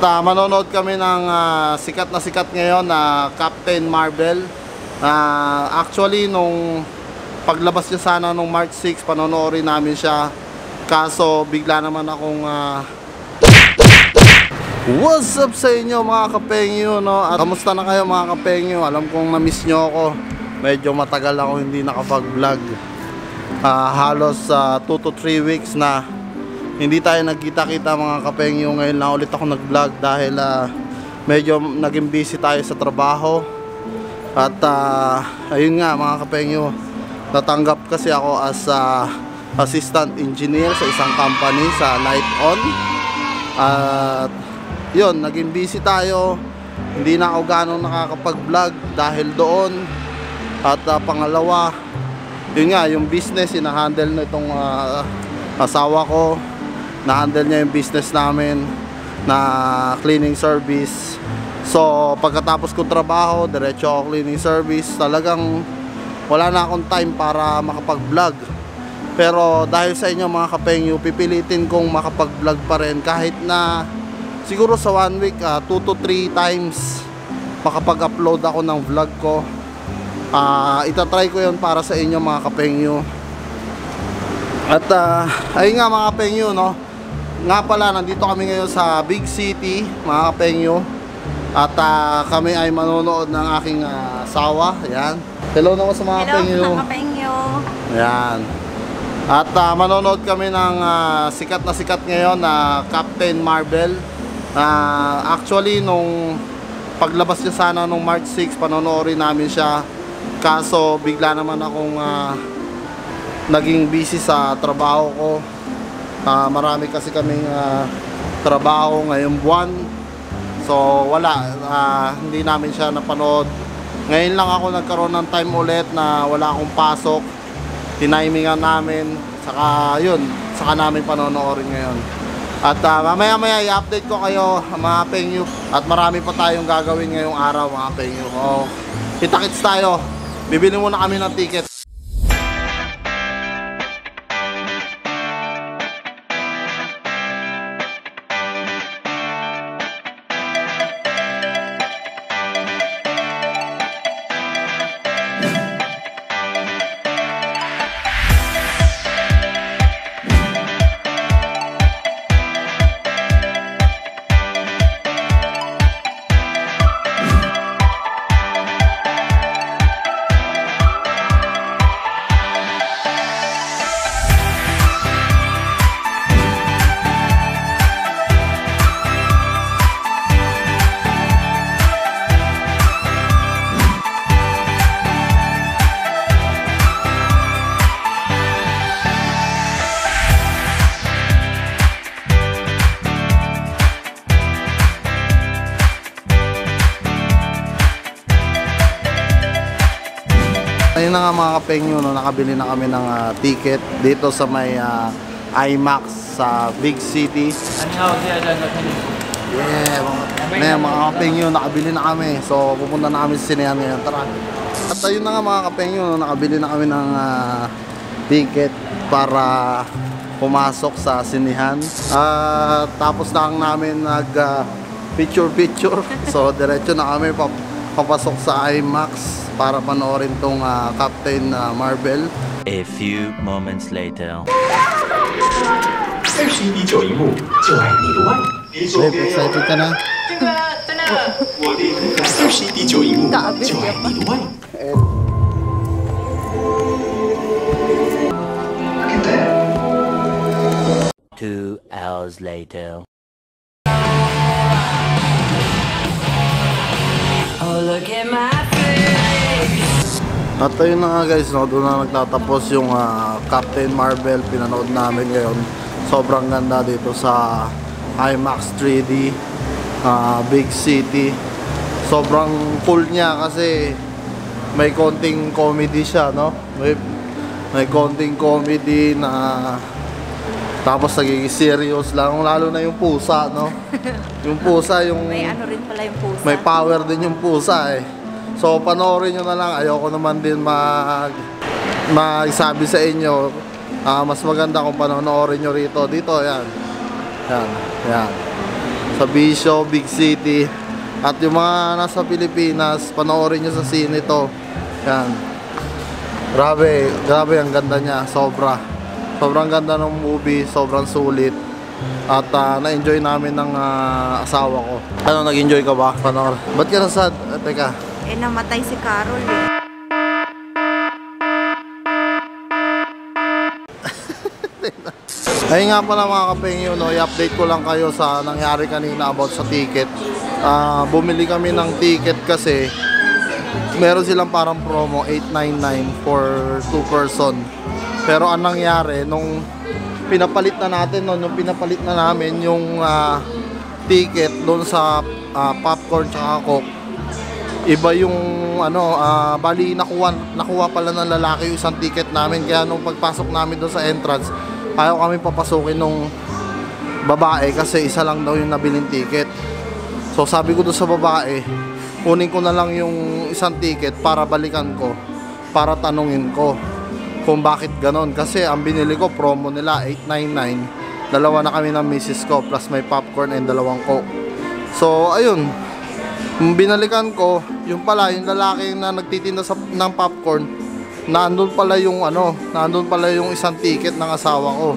Uh, manonood kami ng ah, sikat na sikat ngayon na Captain Marvel. Ah, actually, nung paglabas niya sana nung March 6, panonoorin namin siya. Kaso, bigla naman akong... ah, What's up sa inyo mga kapengyo, no? At kamusta na kayo mga kapengyo? Alam kong na-miss nyo ako. Medyo matagal ako hindi nakapag-vlog. Ah, halos 2 to 3 weeks na hindi tayo nagkita-kita mga kapengyo. Ngayon na ulit ako nag-vlog dahil ah, medyo naging busy tayo sa trabaho. At ah, ayun nga mga kapengyo, natanggap kasi ako as ah, assistant engineer sa isang company sa Light On. At yun, naging busy tayo. Hindi na ako ganong nakakapag-vlog dahil doon. At ah, pangalawa, yun nga, yung business, ina-handle na itong ah, asawa ko. Na-handle niya yung business namin na cleaning service. So, pagkatapos ko trabaho, diretso ako cleaning service. Talagang wala na akong time para makapag-vlog. Pero dahil sa inyo mga kapengyo, pipilitin kong makapag-vlog pa rin kahit na siguro sa one week, 2 to 3 times makapag-upload ako ng vlog ko. Ah, itatry ko yon para sa inyo mga kapengyo. At ah, ayun nga mga kapengyo, no? Nga pala, nandito kami ngayon sa big city, mga kapengyo. At ah, kami ay manonood ng aking ah, sawa. Ayan. Hello naman sa mga Hello, kapengyo. mga kapengyo. Ayan. At ah, manonood kami ng ah, sikat na sikat ngayon na Captain Marvel. Ah, actually, nung paglabas niya sana nung March 6, panonoorin namin siya. Kaso, bigla naman akong ah, naging busy sa trabaho ko. Ah, marami kasi kaming ah, trabaho ngayong buwan. So, wala. Ah, hindi namin siya napanood. Ngayon lang ako nagkaroon ng time ulit na wala akong pasok. Tinimingan namin. Saka yun. Saka namin panonoorin ngayon. At ah, mamaya maya i-update ko kayo mga pengyu at marami pa tayong gagawin ngayong araw mga pengyu oh, kita-kits tayo. Bibili muna kami ng ticket Penyo no, nakabili na kami ng uh, ticket dito sa may uh, IMAX sa Big City. Ano yung ano, ano, ano? Yeah, mga, yeah, mga kapengyo, nakabili na kami. So, pupunta na kami sa sinehan ngayon. Tara. At ayun na nga mga kapengyo, nakabili na kami ng uh, ticket para pumasok sa sinihan. Uh, tapos na ang namin nag uh, picture picture. So, diretso na kami pap papasok sa IMAX. para panoorin tong ah, Captain ah, Marvel. A few moments later. 二十一比九一幕，就爱你的外。你左 Babe, 边 excited ka na? 这个真的我的二十一比九一幕，就爱你的外。¿Qué tal? Two hours later. At ayun na nga guys, no, doon na nagtatapos yung ah, Captain Marvel pinanood namin ngayon. Sobrang ganda dito sa IMAX 3D, ah, Big City. Sobrang cool niya kasi may konting comedy siya, no? May, may konting comedy na tapos nagiging serious lang, lalo na yung pusa, no? Yung pusa, yung May ano rin pala yung pusa. may power din yung pusa eh. So panoorin nyo na lang. Ayoko naman din mag magsabi sa inyo. ah, mas maganda kung panoorin nyo rito. Dito, yan. Yan. Yan. sa Bisho, Big City. At yung mga nasa Pilipinas, panoorin nyo sa scene ito. Yan. Grabe, grabe ang ganda niya, sobra. Sobrang ganda ng movie, sobrang sulit. At ah, na-enjoy namin ng ah, asawa ko. Ano, nag-enjoy ka ba? Panor. Ba't ka nasad? Ah, teka. Eh, namatay si Carol eh. Ayun nga pala mga kapengyo, no, i-update ko lang kayo sa nangyari kanina about sa ticket. Ah, bumili kami ng ticket kasi meron silang parang promo 899 for 2 person. Pero ang nangyari nung pinapalit na natin no, nung pinapalit na namin yung ah, ticket doon sa ah, popcorn tsaka coke. Iba yung ano, ah, bali nakuha nakuha pala ng lalaki yung isang ticket namin kaya nung pagpasok namin doon sa entrance, ayaw kami papasukin nung babae kasi isa lang daw yung nabiling ticket. So sabi ko doon sa babae, kunin ko na lang yung isang ticket para balikan ko, para tanungin ko kung bakit ganon. Kasi ang binili ko, promo nila, 899. Dalawa na kami ng misis ko, plus may popcorn and dalawang coke. So, ayun. Binalikan ko, yung pala, yung lalaki na nagtitinda sa, ng popcorn, naandun pala yung ano, naandun pala yung isang ticket ng asawa ko.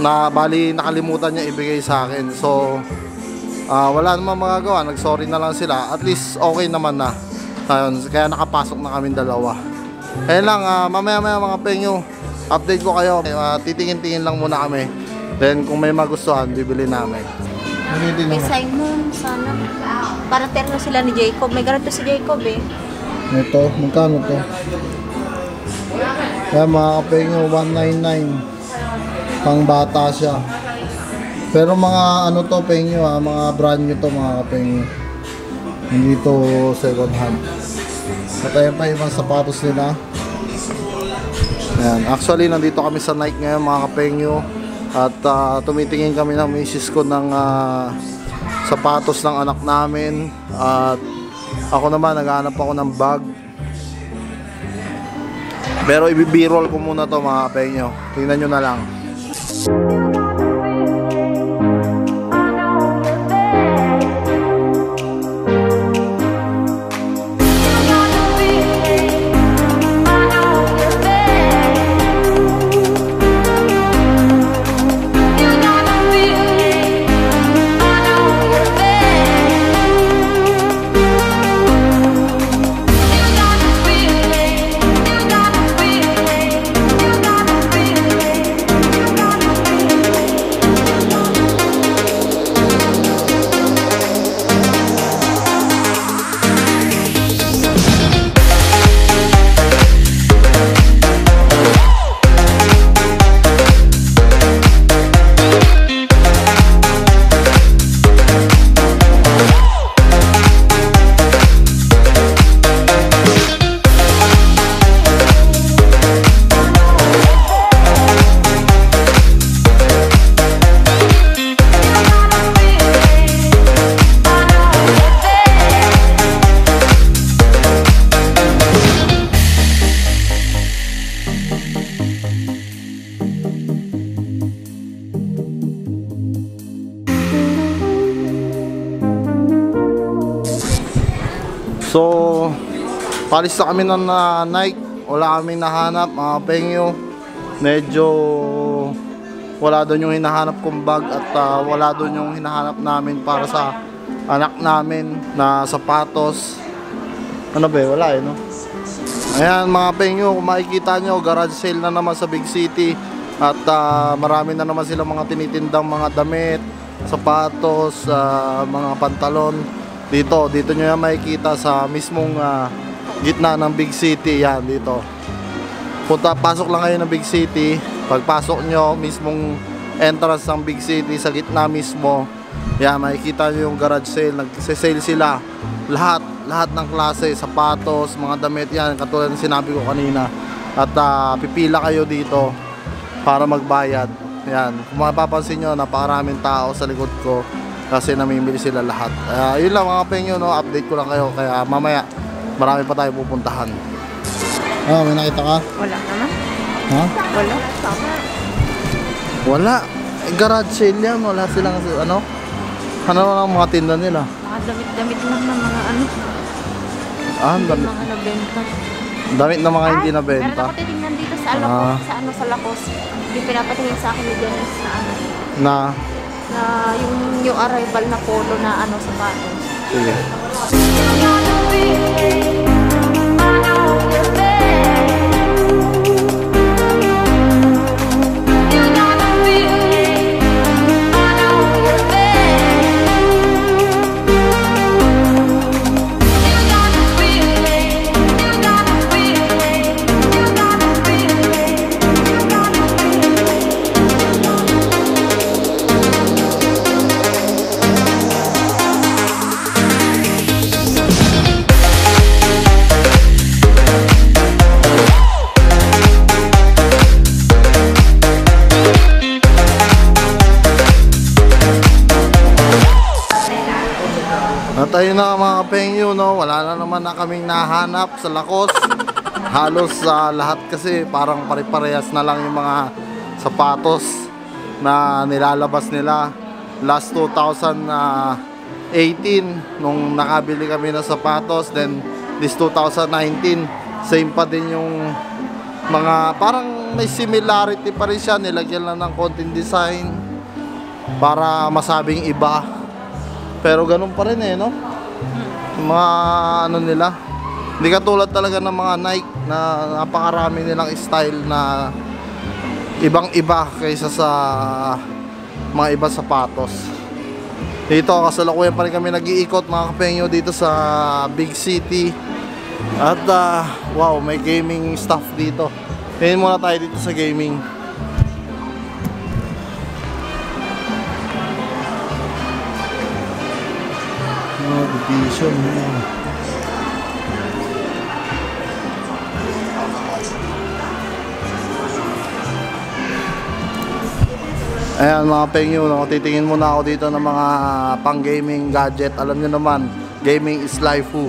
Na bali nakalimutan niya ibigay sa akin. So, Ah, wala namang magagawa, nag-sorry na lang sila. At least okay naman na. Ayun, kaya nakapasok na kami dalawa. Ayun lang, ah, mamaya-maya mga penyo, update ko kayo. Uh, titingin-tingin lang muna kami. Then kung may magustuhan, bibili namin. May Simon, sana. Para terno sila ni Jacob. May ganito si Jacob eh. Ito, magkano to? Kaya mga kapengyo, 199. Pang bata siya. Pero mga ano to pengyo ha, mga brand new to mga kapengyo. Hindi to second hand. At ayan pa ibang sapatos nila. Ayan. Actually, nandito kami sa Nike ngayon mga kapengyo. At ah, tumitingin kami ng misis ko ng ah, sapatos ng anak namin. At ako naman, naghahanap ako ng bag. Pero ibibirol ko muna to mga kapengyo. Tingnan nyo na lang. So, palis na kami ng na Nike. Wala kaming nahanap, mga pengyo. Medyo wala doon yung hinahanap kong bag at ah, wala doon yung hinahanap namin para sa anak namin na sapatos. Ano ba, wala eh, no? Ayan mga pengyo, kung makikita nyo, garage sale na naman sa Big City. At ah, marami na naman silang mga tinitindang mga damit, sapatos, ah, mga pantalon. Dito, dito nyo yan makikita sa mismong ah, gitna ng Big City. Yan, dito. Punta, pasok lang kayo ng Big City. Pagpasok nyo, mismong entrance ng Big City, sa gitna mismo. Yan, makikita nyo yung garage sale. Nag-sale sila. Lahat, lahat ng klase, sapatos, mga damit yan. Katulad ng sinabi ko kanina. At ah, pipila kayo dito para magbayad. Yan. Kung mapapansin nyo, napakaraming tao sa likod ko kasi namimili sila lahat. Uh, yun lang mga pengyo, no? update ko lang kayo. Kaya mamaya, marami pa tayo pupuntahan. Ah, may nakita ka? Wala naman. Ha? Wala. Tama. Wala. Eh, garage sale yan. Wala silang ano. Ano ang mga tinda nila? Mga damit-damit lang ng mga ano, Ah, ang damit. mga nabenta. Damit na mga hindi nabenta. Meron ako titingnan dito sa ano, Ah. sa ano, sa Lakos. Yung pinapatingin sa akin ni Janice na ano, Na, na yung new arrival na polo na ano, sapatos. sige. At ayun na mga kapengyo, no? wala na naman na kaming nahanap sa lakos. Halos sa lahat kasi parang pare-parehas na lang yung mga sapatos na nilalabas nila. Last 2018, nung nakabili kami ng sapatos, then this 2019, same pa din yung mga parang may similarity pa rin siya. Nilagyan lang ng konting design para masabing iba. Pero ganun pa rin eh, no? Mga ano nila. Hindi katulad talaga ng mga Nike na napakarami nilang style na ibang iba kaysa sa mga iba sapatos. Dito, kasalukuyan pa rin kami nag-iikot mga kapengyo dito sa big city. At ah, wow, may gaming stuff dito. Tingin muna tayo dito sa gaming. Division. yan. Ayan mga pengyo, no, titingin muna ako dito ng mga pang gaming gadget. Alam nyo naman, gaming is life. oh.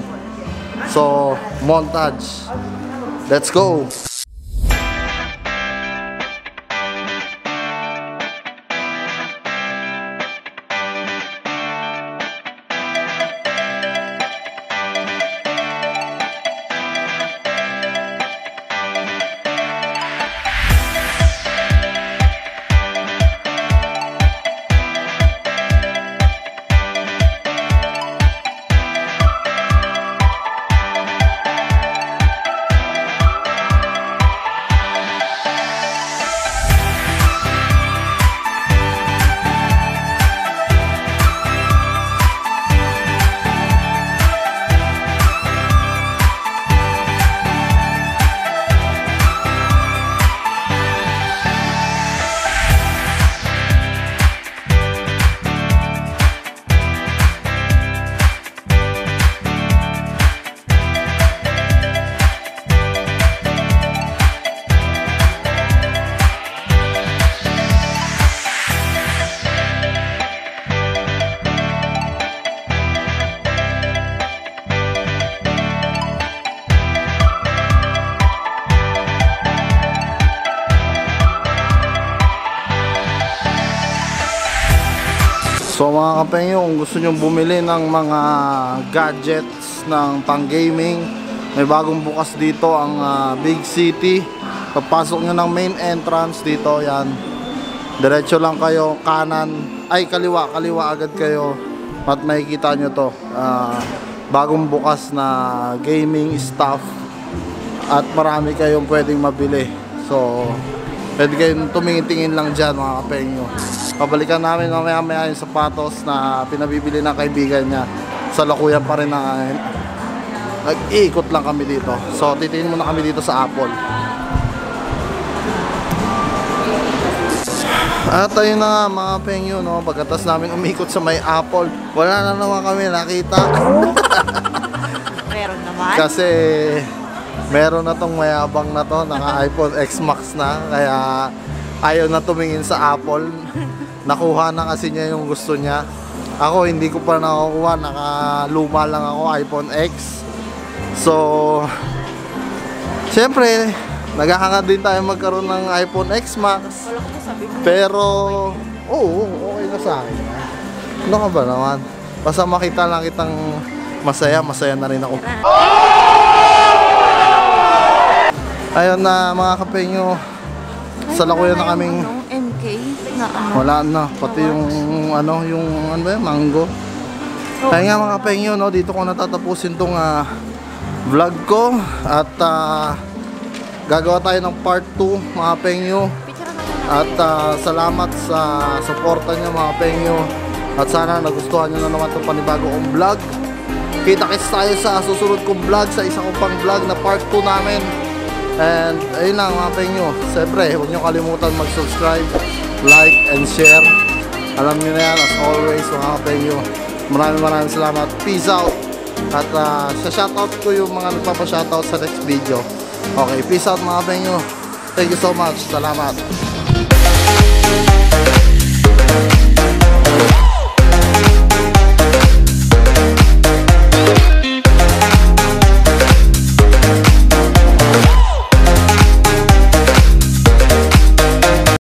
So, montage. Let's go! So mga kapengyo, kung gusto nyo bumili ng mga gadgets ng pang gaming, may bagong bukas dito ang ah, Big City. Pagpasok nyo ng main entrance dito, yan. Diretso lang kayo, kanan, ay kaliwa, kaliwa agad kayo. At makikita nyo to, ah, bagong bukas na gaming stuff. At marami kayong pwedeng mabili. So, pwede kayong tumingin-tingin lang dyan mga kapengyo. Pabalikan namin mamaya maya yung sapatos na pinabibili ng kaibigan niya. Sa lakuyan pa rin na nag-iikot lang kami dito. So, titingin muna kami dito sa Apple. At ayun na nga mga pengyo, no? pagkatas namin umikot sa may Apple, wala na naman kami nakita. Meron naman. Kasi meron na tong mayabang na to, naka iPhone X Max na, kaya ayaw na tumingin sa Apple. Nakuha na kasi niya yung gusto niya. Ako hindi ko pa nakukuha, nakaluma lang ako iPhone X. So, Siyempre, naghahangad din tayo magkaroon ng iPhone X Max. Pero, oo, okay na sa akin. Ano ka ba naman? Basta makita lang kitang masaya, masaya na rin ako. Ayun na mga kapengyo, sa lakuyan na kaming Ano, na ano. wala na, pati yung ano, yung ano ba yun, mango. Kaya nga mga kapengyo, no, dito ko natatapusin tong ah, vlog ko at ah, gagawa tayo ng part 2 mga lang. At ah, salamat sa suporta niyo mga pengyo. At sana nagustuhan niyo na naman itong panibago kong vlog. Kita-kits tayo sa susunod kong vlog, sa isa kong pang vlog na part 2 namin. And ayun lang mga pengyo. Siyempre, huwag niyo kalimutan mag-subscribe, like, and share. Alam niyo na yan, as always mga pengyo. Maraming maraming salamat. Peace out. At uh, sa shoutout ko yung mga nagpapa-shoutout sa next video. Okay, peace out mga pengyo. Thank you so much. Salamat.